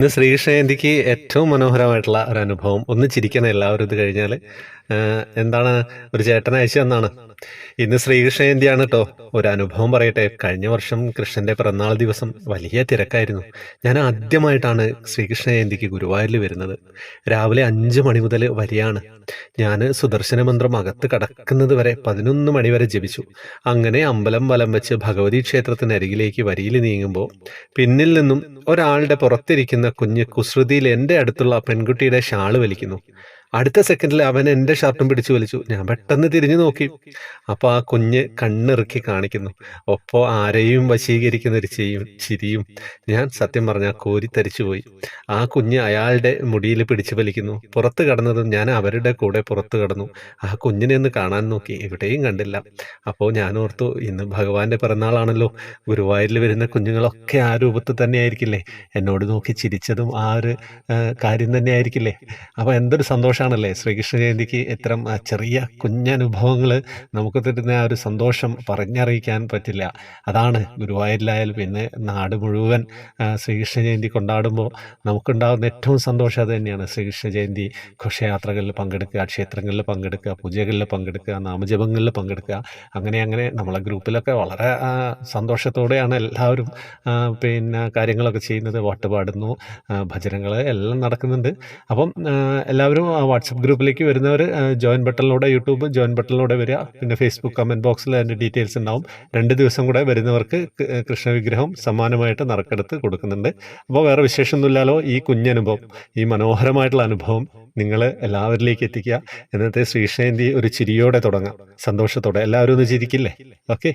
ഇന്ന് ശ്രീകൃഷ്ണജയന്തിക്ക് ഏറ്റവും മനോഹരമായിട്ടുള്ള ഒരു അനുഭവം. ഒന്ന് ചിരിക്കണം എല്ലാവരും ഇത് കഴിഞ്ഞാൽ എന്താണ്? ഒരു ചേട്ടൻ അയച്ചു തന്നാണ്. ഇന്ന് ശ്രീകൃഷ്ണ ജയന്തിയാണ് കേട്ടോ. ഒരു അനുഭവം പറയട്ടെ. കഴിഞ്ഞ വർഷം കൃഷ്ണന്റെ പിറന്നാൾ ദിവസം വലിയ തിരക്കായിരുന്നു. ഞാൻ ആദ്യമായിട്ടാണ് ശ്രീകൃഷ്ണ ജയന്തിക്ക് ഗുരുവായൂരിൽ വരുന്നത്. രാവിലെ അഞ്ച് മണി മുതൽ വരിയാണ്. ഞാൻ സുദർശന മന്ത്രം അകത്ത് കടക്കുന്നത് വരെ പതിനൊന്ന് മണി വരെ ജപിച്ചു. അങ്ങനെ അമ്പലം വലം വെച്ച് ഭഗവതി ക്ഷേത്രത്തിനരികിലേക്ക് വരിയിൽ നീങ്ങുമ്പോൾ പിന്നിൽ നിന്നും ഒരാളുടെ പുറത്തിരിക്കുന്ന കുഞ്ഞ് കുസൃതിയിൽ എന്റെ അടുത്തുള്ള പെൺകുട്ടിയുടെ ഷാൾ വലിക്കുന്നു. അടുത്ത സെക്കൻഡിൽ അവൻ എന്റെ ഷർട്ടും പിടിച്ചു വലിച്ചു. ഞാൻ പെട്ടെന്ന് തിരിഞ്ഞു നോക്കി. അപ്പോൾ ആ കുഞ്ഞ് കണ്ണിറുക്കി കാണിക്കുന്നു. ഒപ്പോ ആരെയും വശീകരിക്കുന്ന ഒരു ചെയ്യും ചിരിയും. ഞാൻ സത്യം പറഞ്ഞാൽ കോരിത്തരിച്ചു പോയി. ആ കുഞ്ഞ് അയാളുടെ മുടിയിൽ പിടിച്ചു വലിക്കുന്നു. പുറത്ത് കടന്നതും ഞാൻ അവരുടെ കൂടെ പുറത്ത് കടന്നു. ആ കുഞ്ഞിനെ ഒന്ന് കാണാൻ നോക്കി. എവിടെയും കണ്ടില്ല. അപ്പോൾ ഞാൻ ഓർത്തു ഇന്ന് ഭഗവാന്റെ പിറന്നാളാണല്ലോ. ഗുരുവായൂരിൽ വരുന്ന കുഞ്ഞുങ്ങളൊക്കെ ആ രൂപത്തിൽ തന്നെ ആയിരിക്കില്ലേ എന്നോട് നോക്കി ചിരിച്ചതും ആ ഒരു കാര്യം തന്നെ ആയിരിക്കില്ലേ അപ്പോൾ എന്തൊരു സന്തോഷമാണല്ലേ ശ്രീകൃഷ്ണ ജയന്തിക്ക് ഇത്തരം ചെറിയ കുഞ്ഞനുഭവങ്ങൾ നമുക്ക് തരുന്ന ആ ഒരു സന്തോഷം പറഞ്ഞറിയിക്കാൻ പറ്റില്ല. അതാണ് ഗുരുവായൂരിലായാലും പിന്നെ നാട് മുഴുവൻ ശ്രീകൃഷ്ണ ജയന്തി കൊണ്ടാടുമ്പോൾ നമുക്കുണ്ടാകുന്ന ഏറ്റവും സന്തോഷം അത് തന്നെയാണ്. ശ്രീകൃഷ്ണ ജയന്തി ഘോഷയാത്രകളിൽ പങ്കെടുക്കുക ക്ഷേത്രങ്ങളിൽ പങ്കെടുക്കുക പൂജകളിൽ പങ്കെടുക്കുക നാമജപങ്ങളിൽ പങ്കെടുക്കുക. അങ്ങനെ അങ്ങനെ നമ്മളെ ഗ്രൂപ്പിലൊക്കെ വളരെ സന്തോഷത്തോടെയാണ് എല്ലാവരും പിന്നെ കാര്യങ്ങളൊക്കെ ചെയ്യുന്നത്. പാട്ട് പാടുന്നു ഭജനങ്ങൾ എല്ലാം നടക്കുന്നുണ്ട്. അപ്പം എല്ലാവരും വാട്സപ്പ് ഗ്രൂപ്പിലേക്ക് വരുന്നവർ ജോയിൻ ബട്ടണിലൂടെ യൂട്യൂബ് ജോയിൻ ബട്ടണിലൂടെ വരിക. പിന്നെ ഫേസ്ബുക്ക് കമന്റ് ബോക്സിൽ അതിന്റെ ഡീറ്റെയിൽസ് ഉണ്ടാവും. രണ്ട് ദിവസം കൂടെ വരുന്നവർക്ക് കൃഷ്ണ വിഗ്രഹം സമ്മാനമായിട്ട് നറുക്കെടുത്ത് കൊടുക്കുന്നുണ്ട്. അപ്പോൾ വേറെ വിശേഷമൊന്നുമില്ലാലോ ഈ കുഞ്ഞനുഭവം ഈ മനോഹരമായിട്ടുള്ള അനുഭവം നിങ്ങൾ എല്ലാവരിലേക്ക് എത്തിക്കുക. എന്നത്തെ ശ്രീകൃഷ്ണജയന്തി ഒരു ചിരിയോടെ തുടങ്ങാം. സന്തോഷത്തോടെ എല്ലാവരും ഒന്ന് ചിരിക്കില്ലേ? ഓക്കെ.